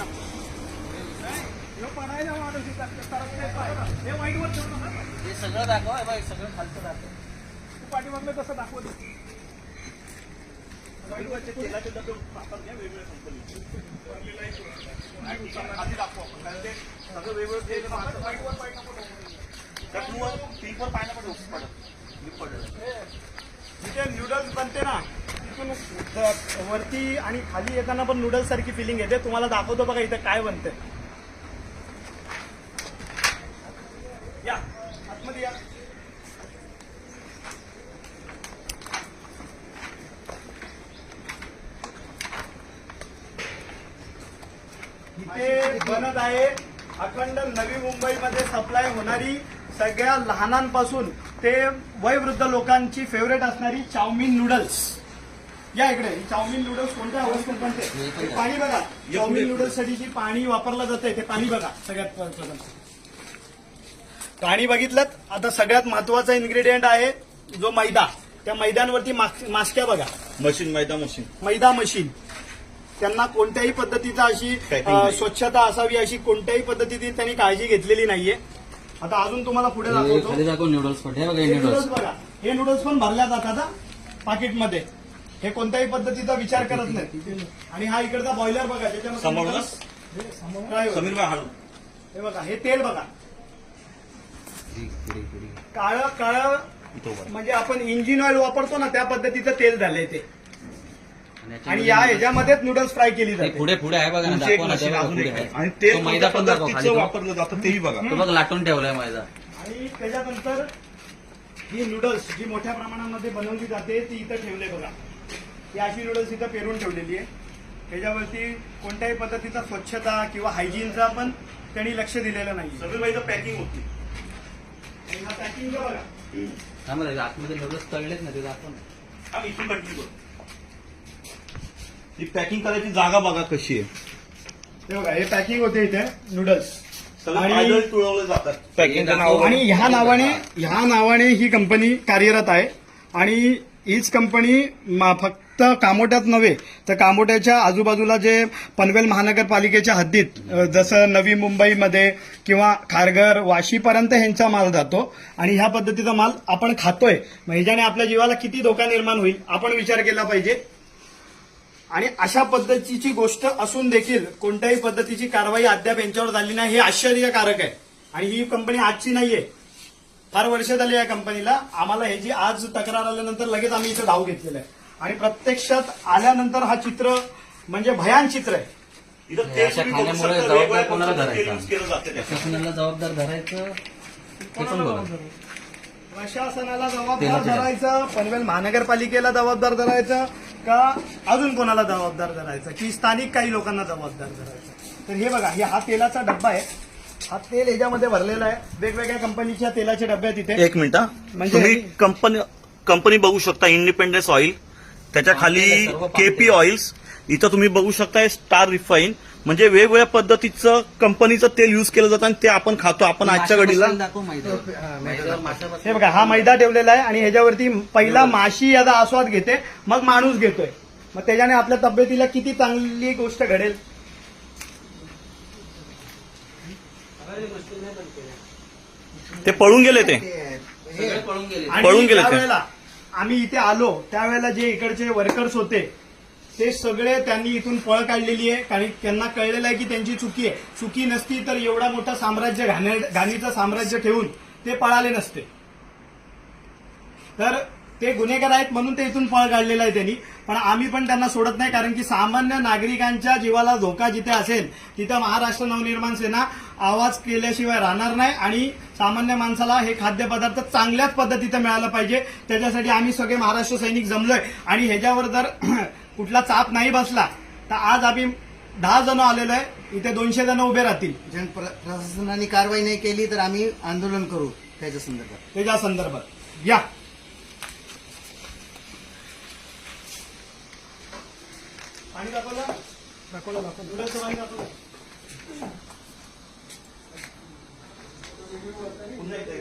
हे. हे सगळं दाखव हे बघ सगळं खालचं दाखव तू पाठीमागलं तसं वाईटवरचे तेलाचे डबे वापरले वेगवेगळ्या कंपनीचे. आधी दाखवू आपण. कारण ते सगळं वेगवेगळं तेल वाईटवर पाय नको तूवर पिंकवर पाय नको. पडत. मी पडलं. जिथे नूडल्स बनते ना वरती आणि खाली येताना पण नूडल्स सारखी फिलिंग येते. तुम्हाला दाखवतो बघा इथं काय बनते या आतमध्ये या. इथे बनत आहे अखंड नवी मुंबईमध्ये सप्लाय होणारी सगळ्या लहानांपासून ते वयवृद्ध लोकांची फेवरेट असणारी चाऊमिन नूडल्स या इकडे ही चाऊमिन नूडल्स कोणत्या अवस्थेत बनते पाणी बघा चाऊमिन नूडल्ससाठी जी पाणी वापरलं जातंय ते पाणी बघा. सगळ्यात प्रथम पाणी बघितलं आता सगळ्यात महत्त्वाचा इन्ग्रेडियंट आहे जो मैदा. त्या मैद्यांवरती मास- मास्क्या बघा. Machine maida machine. Maida machine. त्यांना कोणत्याही पद्धतीचा अशी. स्वच्छता असावी अशी कोणत्याही पद्धतीची त्यांनी काळजी घेतलेली नाहीये. आता अजून तुम्हाला पुढे दाखवतो. नूडल्स हे बघा हे हे नूडल्स नूडल्स बघा. हे नूडल्स पण भरल्या जातात पाकिटमध्ये हे कोणत्याही पद्धतीचा विचार करत नाही. आणि हा इकडचा बॉयलर बघा ज्याच्यामध्ये समोर ना? हे हे बघा हे तेल बघा. काळं काळं म्हणजे आपण इंजिन ऑइल वापरतो ना त्या पद्धतीचं तेल झालंय ते. आणि या ह्याच्यामध्येच नूडल्स फ्राय केली जाते. पुढे पुढे आहे बघा. आणि ते मैदा पण. वापरलं जातं तेही बघा. तो बघ लाटून ठेवलाय मैदा. आणि त्याच्यानंतर ही नूडल्स जी मोठ्या प्रमाणामध्ये बनवली जाते ती इथं ठेवले बघा. ही अशी नूडल्स इथं पेरून ठेवलेली आहे. त्याच्यावरती कोणत्याही पद्धतीचा स्वच्छता किंवा हायजीनचा पण त्यांनी लक्ष दिलेलं नाही समीर भाई पॅकिंग होती. आणि हा पॅकिंग बघा. आतमध्ये नूडल्स तळलेत ना ते दाखव ना. आम्ही इथून कंटिन्यू करू. ही पॅकिंग करायची जागा बघा कशी आहे. हे बघा हे पॅकिंग होते इथे नूडल्स सगळं आणि- पायदळ तुळवले जातात. पॅकिंगचं नाव आणि ह्या नावाने ह्या नावाने ही कंपनी कार्यरत आहे. आणि हीच कंपनी मा- फक्त कामोट्यात नव्हे तर कामोट्याच्या आजूबाजूला जे पनवेल महानगरपालिकेच्या हद्दीत जसं नवी मुंबईमध्ये किंवा खारघर वाशीपर्यंत ह्यांचा माल जातो आणि ह्या पद्धतीचा माल आपण खातोय मग ह्याच्याने आपल्या जीवाला किती धोका निर्माण होईल आपण विचार केला पाहिजे. आणि अशा पद्धतीची गोष्ट असून देखील कोणत्याही पद्धतीची कारवाई अद्याप यांच्यावर झाली नाही हे आश्चर्यकारक आहे. आणि ही कंपनी आजची नाहीये. फार वर्ष झाली या कंपनीला. आम्हाला ह्याची आज तक्रार आल्यानंतर लगेच आम्ही इथं धाव घेतलेलं आहे. आणि प्रत्यक्षात आल्यानंतर हा चित्र म्हणजे भयान चित्र आहे. इथं तेल अशा तुम्ही बघू खाण्यामुळे शकता, जबाबदार वेगवेगळ्या कोणाला धरायचा? use केलं जातं त्याच्यात. प्रशासनाला जबाबदार धरायचं ते पण बघा प्रशासनाला जबाबदार. धरायचं पनवेल महानगरपालिकेला जबाबदार धरायचं का अजून कोणाला जबाबदार धरायचं? की स्थानिक काही लोकांना जबाबदार धरायचं? तर हे बघा हे हा तेलाचा डब्बा आहे. हा तेल ह्याच्यामध्ये भरलेला आहे. वेगवेगळ्या कंपनीच्या तेलाचे डबे आहेत इथे. एक मिनिट. हा. म्हणजे- तुम्ही कंपनी कंपनी बघू शकता इंडिपेंडन्स ऑइल त्याच्याखाली केपी. ऑइल्स. इथं तुम्ही बघू शकता स्टार रिफाईन. म्हणजे वेगवेगळ्या पद्धतीचं कंपनीचं तेल युज केलं जातं आणि ते आपण खातो. आपण आजच्या घडीला. हे बघा हा मैदा ठेवलेला आहे आणि ह्याच्यावरती पहिला माशी याचा आस्वाद घेते मग माणूस घेतोय. मग त्याच्याने आपल्या तब्येतीला किती चांगली गोष्ट घडेल. ते पळून गेले ते. पळून गेले. ते. आम्ही इथे आलो त्यावेळेला जे इकडचे वर्कर्स होते ते सगळे त्यांनी इथून पळ काढलेली आहे. कारण त्यांना कळलेलं आहे की त्यांची चुकी आहे. चुकी नसती तर एवढा मोठा साम्राज्य घाणे- घाणीचं साम्राज्य ठेवून ते पळाले नसते. तर ते गुन्हेगार आहेत म्हणून ते इथून पळ काढलेलं आहे त्यांनी. पण आम्ही पण त्यांना सोडत नाही कारण की सामान्य नागरिकांच्या जीवाला धोका जिथे असेल तिथं महाराष्ट्र नवनिर्माण सेना आवाज केल्याशिवाय राहणार नाही आणि सामान्य माणसाला हे खाद्यपदार्थ चांगल्याच पद्धतीचं मिळालं पाहिजे. त्याच्यासाठी आम्ही सगळे महाराष्ट्र सैनिक जमलोय. आणि ह्याच्यावर जर कुठला चाप नाही बसला तर आज आम्ही दहा जण आलेलो आहे. इथे दोनशे जण उभे राहतील. जन प्र- प्रशासनाने कारवाई नाही केली तर आम्ही आंदोलन करू त्याच्या संदर्भात. त्याच्या संदर्भात. या. पाणी दाखवला? दाखवला दाखवलं. गुलाबचं पाणी दाखवलं. पुन्हा एकदा